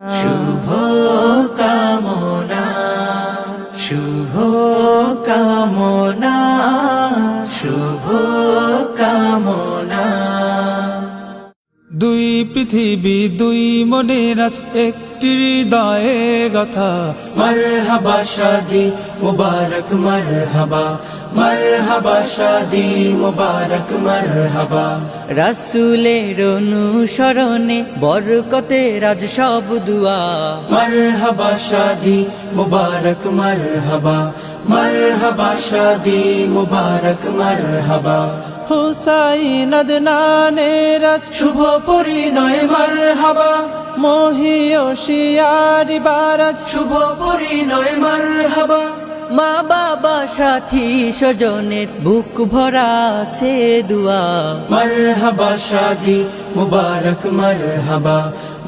শুভ কামনা শুভ কামনা শুভ কামনা। দুই পৃথিবী দুই মনের আজ একটি হৃদয়ে গাথা। মরহবা শাদি মুবারক মরহবা। মরহবা শাদি মুবারক মরহবা। রাসুলের অনুসরণে বরকতে রাজ সব দুয়া। মরহবা শাদি মুবারক মরহবা। মরহবা শাদি মুবারক মরহবা। হুসাইন আদনানের আজ শুভ পরিণয় মরহবা। মহিও শিয়ারি বারাজ। শুভ পরিণয় মরহবা। মা বাবা সাথী স্বজনের বুক ভরা আছে দুয়া। মরহবা শাদি মুবারক মরহবা।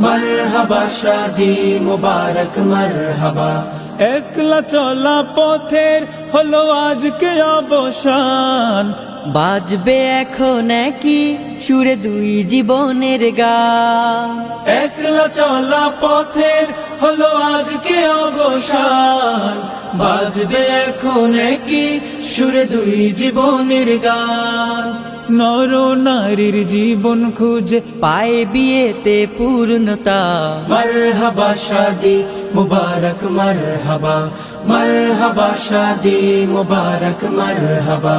মরহবা শাদি মুবারক মরহবা। একলা চলা পথের হলো আজকে অবসান। বাজবে এখন কি সুরে দুই জীবনের গান। একলা চলা পথের হলো আজকে অবসান। বাজবে এখন কি সুরে দুই জীবনের গান। নর নারীর জীবন খুঁজে পায়ে বিয়েতে পূর্ণতা। মরহবা শাদি মুবারক মরহবা। মরহবা শাদি মুবারক মরহবা।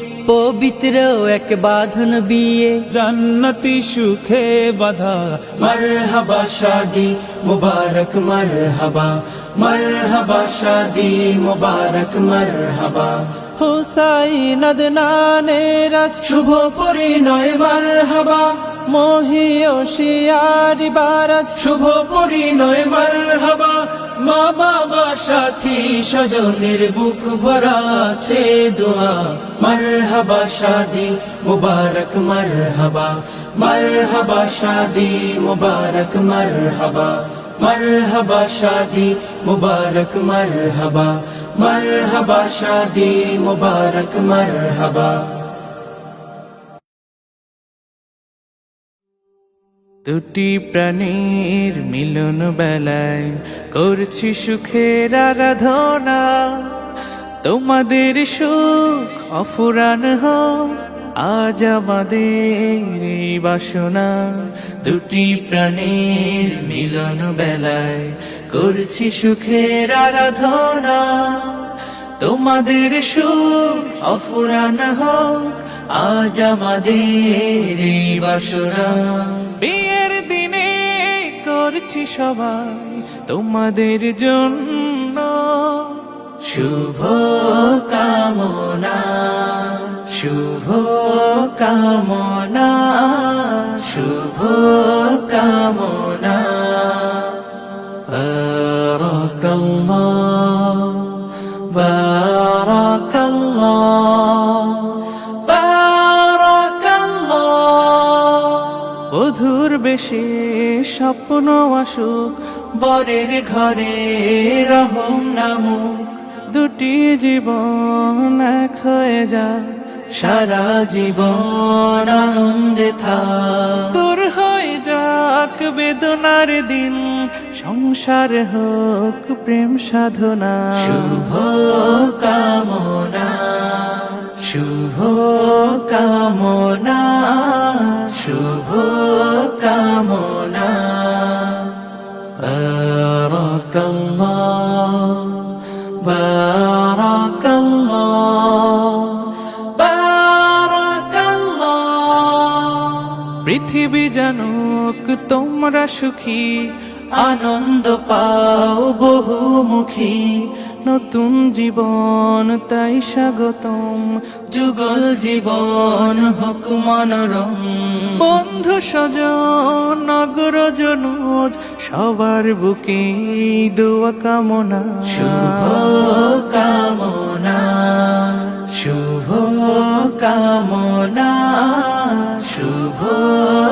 পবিত্র এক বাঁধন বিয়ে। জান্নাতি সুখে বাধা, মরহবা শাদি, মুবারক মরহবা মরহবা শাদি, মুবারক মরহবা। হুসাইন আদনানের আজ শুভ পরিণয়, মরহবা। মহিও শিয়ারি বারাজ শুভ পরিণয়, মরহবা। মা বাবা, সাথী, স্বজনের বুক ভরা আছে দোয়া। মরহবা শাদি মুবারক, মরহবা। মরহবা শাদি মুবারক, মরহবা। মরহবা শাদি মুবারক, মরহবা। মরহবা শাদি মুবারক মরহবা দুটি প্রাণীর মিলন বেলায় করছি সুখের আরাধনা। তোমাদের সুখ অফুরান হোক, আজ আমাদের বাসনা। দুটি প্রাণীর মিলন বেলায় করছি সুখের আরাধনা। তোমাদের সুখ অফুরান হোক, আজ আমাদের এই বাসনা। বিয়ের দিনে করছি সবাই তোমাদের জন্য। শুভ কামনা শুভ কামনা, শুভ বারাকাল্লাহ বধুর বেশে স্বপ্ন আসুক, বরের ঘরে রহম নামুক। দুটি জীবন এক হয়ে যায় সারা জীবন আনন্দে থাক। দূর হয়ে যাক বেদনার দিন। সংসার হোক প্রেম সাধনা। শুভ কামনা। শুভ কামনা। শুভ কামনা। পৃথিবী জানুক তোমরা সুখী আনন্দ পাও বহুমুখী। নতুন জীবন তাই স্বাগতম। যুগল জীবন হোক মনোরম। বন্ধু স্বজন নগরজনুজ সবার বুকে দোয়া কামনা। শুভ কামনা। শুভ কামনা। শুভকামনা